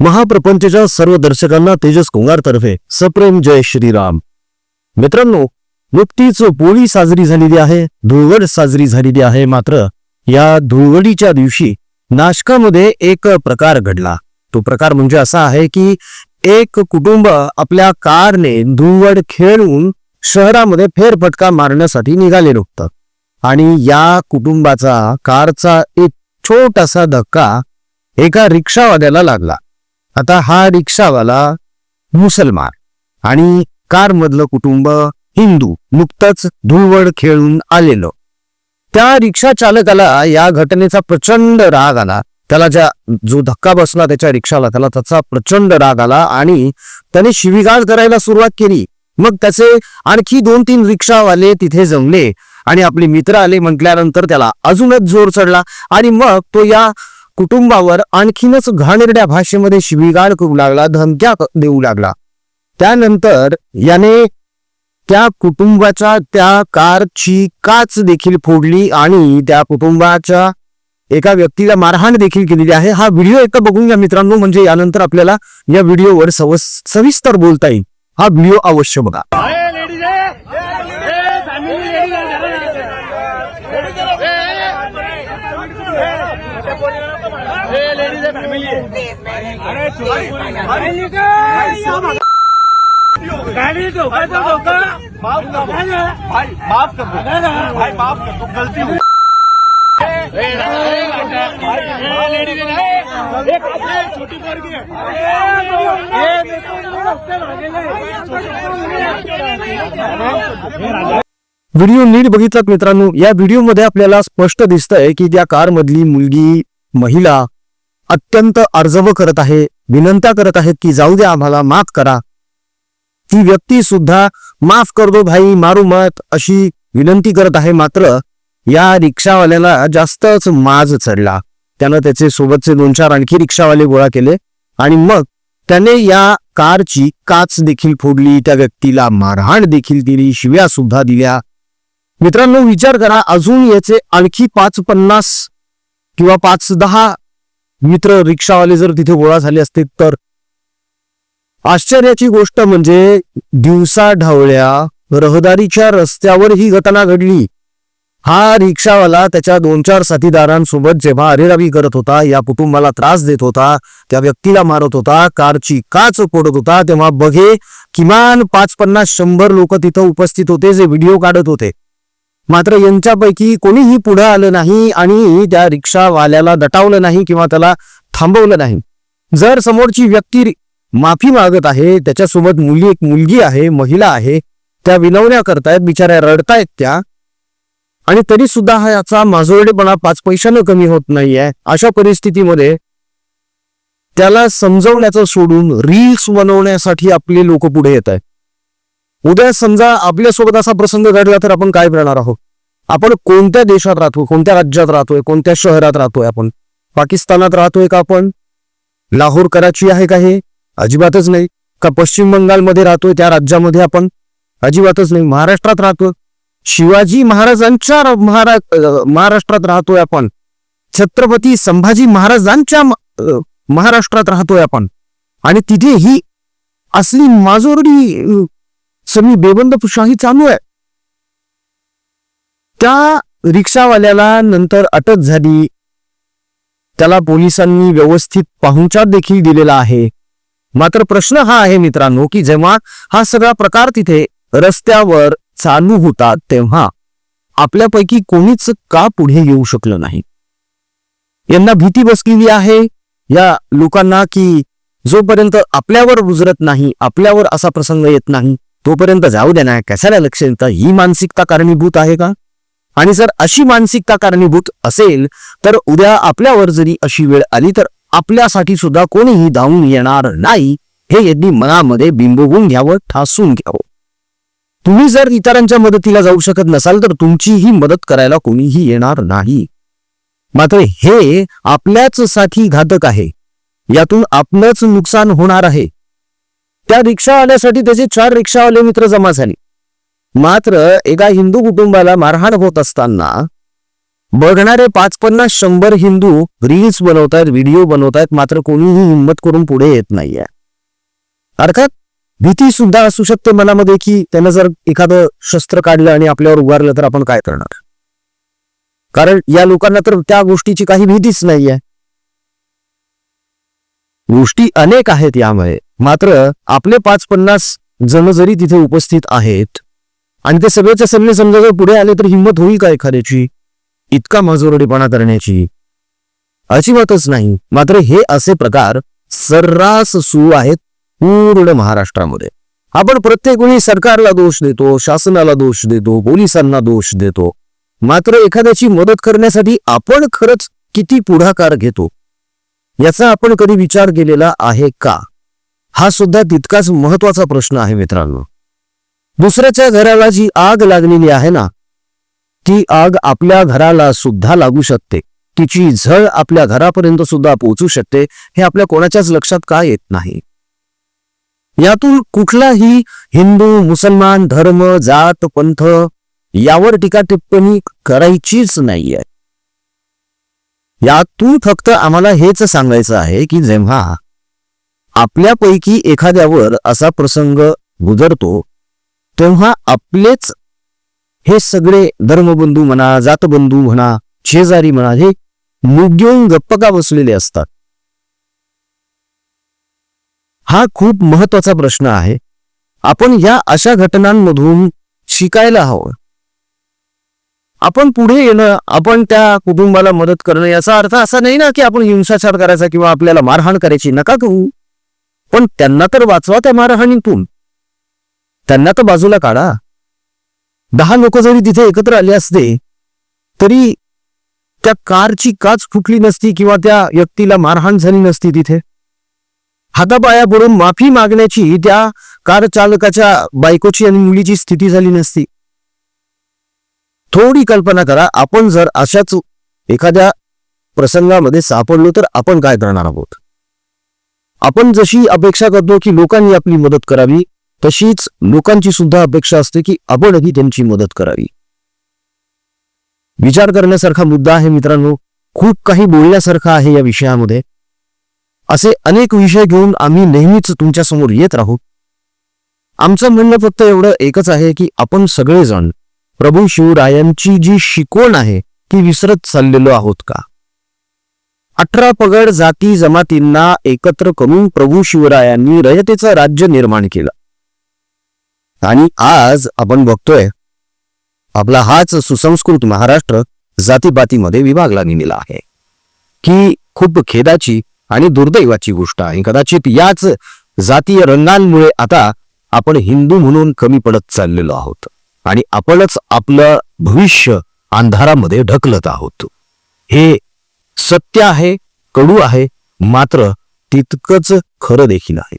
महाप्रपंचच्या सर्व दर्शकांना तेजस कुंगारतर्फे सप्रेम जय श्रीराम. मित्रांनो नुकतीच पोळी साजरी झालेली आहे धुळवड साजरी झालेली आहे मात्र या धुळवडीच्या दिवशी नाशकामध्ये एक प्रकार घडला. तो प्रकार म्हणजे असा आहे की एक कुटुंब आपल्या कारने धुळवड खेळून शहरामध्ये फेरफटका मारण्यासाठी निघाले होतं. आणि या कुटुंबाचा कारचा एक छोटासा धक्का एका रिक्षावाल्याला लागला. आता हा रिक्षावाला मुसलमान आणि कारमधलं कुटुंब हिंदू नुकतंच धुळवड खेळून आलेलं. त्या रिक्षा चालकाला या घटनेचा प्रचंड राग आला. त्याला ज्या जो धक्का बसला त्याच्या रिक्षाला त्याला त्याचा प्रचंड राग आला आणि त्याने शिवीगाळ करायला सुरुवात केली. मग त्याचे आणखी दोन तीन रिक्षावाले तिथे जमले आणि आपले मित्र आले म्हटल्यानंतर त्याला अजूनच जोर चढला आणि मग तो या कुटुंबावर आणखीनच घाणेरड्या भाषेमध्ये शिवीगाळ करू लागला धमक्या देऊ लागला. त्यानंतर याने त्या कुटुंबाच्या त्या कारची काच देखील फोडली आणि त्या कुटुंबाच्या एका व्यक्तीला मारहाण देखील केलेली आहे. हा व्हिडिओ एकदा बघून घ्या मित्रांनो म्हणजे यानंतर आपल्याला या व्हिडिओवर सव सविस्तर बोलता येईल. हा व्हिडिओ अवश्य बघा. गाडी धोका धोका. माफ कर. भाई माफ कर. दो भाई माफ कर. दो गलती हुई है छोटी पोरगी व्हिडिओ नीट बघितलात मित्रांनो या व्हिडिओमध्ये आपल्याला स्पष्ट दिसतंय की त्या कार मधली मुलगी महिला अत्यंत अर्जव करत आहे विनंत्या करत आहेत की जाऊ द्या आम्हाला माफ करा. ती व्यक्ती सुद्धा माफ कर दो भाई मारू मत अशी विनंती करत आहे मात्र या रिक्षावाल्याला जास्तच माज चढला. त्यानं त्याचे सोबतचे दोन चार आणखी रिक्षावाले गोळा केले आणि मग त्याने या कारची काच देखील फोडली त्या व्यक्तीला मारहाण देखील दिली शिव्या सुद्धा दिल्या. मित्रांनो विचार करा अजून याचे आणखी पाच पन्नास किंवा पाच दहा मित्र रिक्षावाले जर तिथे गोळा झाले असते तर? आश्चर्याची गोष्ट म्हणजे दिवसा ढावळ्या रहदारीच्या रस्त्यावर ही घटना घडली. हा रिक्षावाला त्याच्या दोन चार साथीदारांसोबत जेव्हा अरेरावी करत होता या कुटुंबाला त्रास देत होता त्या व्यक्तीला मारत होता कारची काच फोडत होता तेव्हा बघे किमान पाच पन्नास शंभर लोक तिथं उपस्थित होते जे व्हिडिओ काढत होते. मात्र यांच्यापैकी कोणीही पुढे आलं नाही आणि त्या रिक्षावाल्याला दटावलं नाही किंवा त्याला थांबवलं नाही. जर समोरची व्यक्ती माफी मागत आहे त्याच्यासोबत मुली एक मुलगी आहे महिला आहे त्या विनवण्या करतायत बिचाऱ्या रडतायत त्या आणि तरी सुद्धा हा याचा माजोरडेपणा पाच पैशानं कमी होत नाहीये अशा परिस्थितीमध्ये त्याला समजवण्याचं सोडून रील्स बनवण्यासाठी आपले लोक पुढे येत आहेत उद्या समजा आपल्यासोबत असा प्रसंग घडला तर आपण काय करणार आहोत? आपण कोणत्या देशात राहतो कोणत्या राज्यात राहतोय कोणत्या शहरात राहतोय आपण? पाकिस्तानात राहतोय का आपण? लाहोर कराची आहे का हे? अजिबातच नाही. का पश्चिम बंगालमध्ये राहतोय त्या राज्यामध्ये आपण? अजिबातच नाही. महाराष्ट्रात राहतोय. शिवाजी महाराजांच्या महारा महाराष्ट्रात राहतोय आपण. छत्रपती संभाजी महाराजांच्या महाराष्ट्रात राहतोय आपण. आणि तिथे ही असली माजोरडी मी बेबंद बेबंदशाही चालू आहे. त्या रिक्षावाल्याला नंतर अटक झाली. त्याला पोलिसांनी व्यवस्थित पाहुणचार देखील दिलेला आहे. मात्र प्रश्न हा आहे मित्रांनो की जेव्हा हा सगळा प्रकार तिथे रस्त्यावर चालू होता तेव्हा आपल्यापैकी कोणीच का पुढे येऊ शकलं नाही? यांना भीती बसलेली आहे या लोकांना की जोपर्यंत आपल्यावर रुजरत नाही आपल्यावर असा प्रसंग येत नाही तोपर्यंत जाऊ दे ना. कशाला लक्ष देता? ही मानसिकता कारणीभूत आहे का? आणि जर अशी मानसिकता कारणीभूत असेल तर उद्या आपल्यावर जरी अशी वेळ आली तर आपल्यासाठी सुद्धा कोणीही धावून येणार नाही. हे यांनी मनामध्ये बिंबवून घ्यावं ठासून घ्यावं. तुम्ही जर इतरांच्या मदतीला जाऊ शकत नसाल तर तुमचीही मदत करायला कोणीही येणार नाही. मात्र हे आपल्याच साठी घातक आहे. यातून आपलंच नुकसान होणार आहे. त्या रिक्षावाल्यासाठी त्याचे चार रिक्षावाले मित्र जमा झाले. मात्र एका हिंदू कुटुंबाला मारहाण होत असताना बघणारे पाच पन्नास शंभर हिंदू रील्स बनवतायत व्हिडिओ बनवतायत मात्र कोणीही हिंमत करून पुढे येत नाहीये. अर्थात भीती सुद्धा असू शकते मनामध्ये की त्यानं जर एखादं शस्त्र काढलं आणि आपल्यावर उभारलं तर आपण काय करणार? कारण या लोकांना तर त्या गोष्टीची काही भीतीच नाहीये. गोष्टी अनेक आहेत यामुळे. मात्र आपले पाच पन्नास जण जरी तिथे उपस्थित आहेत आणि ते सगळेच्या सगळे समजा जर पुढे आले तर हिंमत होईल का एखाद्याची? इतका मजुरडीपणा करण्याची? अजिबातच नाही. मात्र हे असे प्रकार सर्रास सुरू आहेत पूर्ण महाराष्ट्रामध्ये. आपण प्रत्येक वेळी सरकारला दोष देतो शासनाला दोष देतो पोलिसांना दोष देतो. मात्र एखाद्याची मदत करण्यासाठी आपण खरंच किती पुढाकार घेतो? याचा आपण कधी विचार केलेला आहे का? हा सुद्धा तितकाच महत्त्वाचा प्रश्न आहे मित्रांनो. दुसऱ्याच्या घराला जी आग लागलेली आहे ना ती आग आपल्या घराला सुद्धा लागू शकते. तिची झळ आपल्या घरापर्यंत सुद्धा पोहोचू शकते. हे आपल्या कोणाच्याच लक्षात का येत नाही? यातून कुठलाही हिंदू मुसलमान धर्म जात पंथ यावर टीका टिप्पणी करायचीच नाहीये. यातून फक्त आम्हाला हेच सांगायचं आहे की जेव्हा आपल्यापैकी एखाद्यावर असा प्रसंग गुजरतो तेव्हा आपलेच हे सगळे धर्मबंधू म्हणा जातबंधू म्हणा शेजारी म्हणा हे मुग्यऊन घेऊन गप्प का बसलेले असतात? हा खूप महत्त्वाचा प्रश्न आहे. आपण या अशा घटनांमधून शिकायला हवं. आपण पुढे येणं आपण त्या कुटुंबाला मदत करणं याचा अर्थ असा नाही ना की आपण हिंसाचार करायचा किंवा आपल्याला मारहाण करायची नका करू. पण त्यांना तर वाचवा त्या मारहाणीतून. त्यांना तर बाजूला काढा. दहा लोक जरी तिथे एकत्र आले असते तरी त्या कारची काच फुटली नसती किंवा त्या व्यक्तीला मारहाण झाली नसती तिथे. हातापाया पडून माफी मागण्याची त्या कार चालकाच्या बायकोची आणि मुलीची स्थिती झाली नसती. थोडी कल्पना करा आपण जर अशाच एखाद्या प्रसंगामध्ये सापडलो तर आपण काय करणार आहोत? आपण जशी अपेक्षा करतो की लोकांनी आपली मदत करावी तशीच लोकांची सुद्धा अपेक्षा असते की आपणही त्यांची मदत करावी. विचार करण्यासारखा मुद्दा आहे मित्रांनो खूप काही बोलण्यासारखं आहे या विषयामध्ये. असे अनेक विषय घेऊन आम्ही नेहमीच तुमच्यासमोर येत राहू. आमचं म्हणणं फक्त एवढं एकच आहे की आपण सगळेजण प्रभू शिवरायांची जी शिकवण आहे ती विसरत चाललेलो आहोत का? अठरा पगड जाती जमातींना एकत्र करून प्रभू शिवरायांनी रयतेचं राज्य निर्माण केलं. आणि आज आपण बघतोय आपला हाच सुसंस्कृत महाराष्ट्र जातीपातीमध्ये विभागला गेलेला आहे. की खूप खेदाची आणि दुर्दैवाची गोष्ट आहे. कदाचित याच जातीय रंगांमुळे आता आपण हिंदू म्हणून कमी पडत चाललेलो आहोत. आणि आपणच आपलं भविष्य अंधारामध्ये ढकलत आहोत. हे सत्य आहे कडू आहे मात्र तितकंच खरं देखील आहे.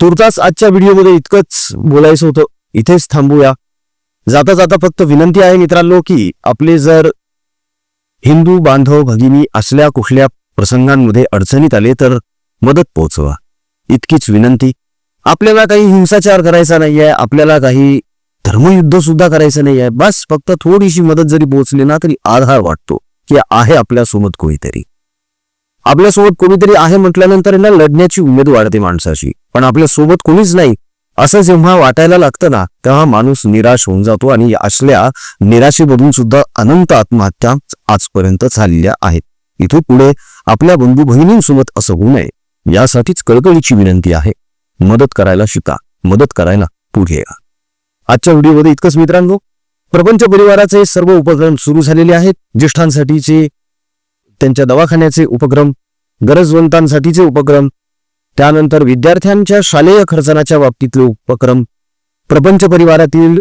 तुर्तास आजच्या व्हिडिओमध्ये इतकंच बोलायचं होतं. इथेच थांबूया. जाता जाता फक्त विनंती आहे मित्रांनो की आपले जर हिंदू बांधव भगिनी असल्या कुठल्या प्रसंगांमध्ये अडचणीत आले तर मदत पोहोचवा. इतकीच विनंती. आपल्याला काही हिंसाचार करायचा नाहीये आपल्याला काही धर्मयुद्ध सुद्धा करायचं नाहीये. बस फक्त थोडीशी मदत जरी पोहोचली ना तरी आधार वाटतो की आहे आपल्यासोबत कोणीतरी. आपल्यासोबत कोणीतरी आहे म्हटल्यानंतर यांना लढण्याची उमेद वाढते माणसाची. पण आपल्यासोबत कोणीच नाही. असं जेव्हा वाटायला लागतं ना तेव्हा माणूस निराश होऊन जातो आणि असल्या निराशेमधून सुद्धा अनंत आत्महत्या आजपर्यंत झालेल्या आहेत. इथून पुढे आपल्या बंधू भगिनींसोबत असं होऊ नये. यासाठीच कळकळीची विनंती आहे. मदत करायला शिका. मदत करायला पुढे या. आजच्या व्हिडिओमध्ये इतकंच मित्रांनो. प्रपंच परिवाराचे सर्व उपक्रम सुरू झालेले आहेत. ज्येष्ठांसाठीचे त्यांच्या दवाखान्याचे उपक्रम गरजवंतांसाठीचे उपक्रम त्यानंतर विद्यार्थ्यांच्या शालेय खर्चनाच्या बाबतीतले उपक्रम प्रपंच परिवारातील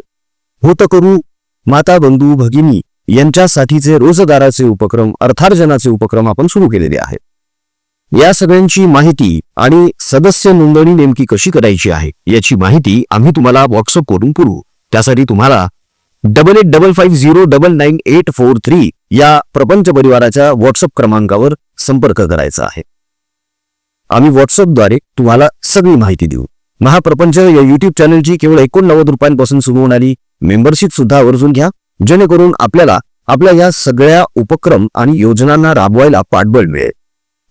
होतकरू माता बंधू भगिनी यांच्यासाठीचे रोजगाराचे उपक्रम अर्थार्जनाचे उपक्रम आपण सुरू केलेले आहेत. या सगळ्यांची माहिती आणि सदस्य नोंदणी नेमकी कशी करायची आहे याची माहिती आम्ही तुम्हाला व्हॉट्सअप करून पुरवू. त्यासाठी तुम्हाला double eight double five zero double nine eight four three या प्रपंच परिवाराच्या व्हॉट्सअप क्रमांकावर संपर्क करायचा आहे. आम्ही व्हॉट्सअपद्वारे तुम्हाला सगळी माहिती देऊ. महाप्रपंच या युट्यूब चॅनलची केवळ एकोणनव्वद रुपयांपासून सुरू होणारी मेंबरशिप सुद्धा आवर्जून घ्या जेणेकरून आपल्याला आपल्या या सगळ्या उपक्रम आणि योजनांना राबवायला पाठबळ मिळेल.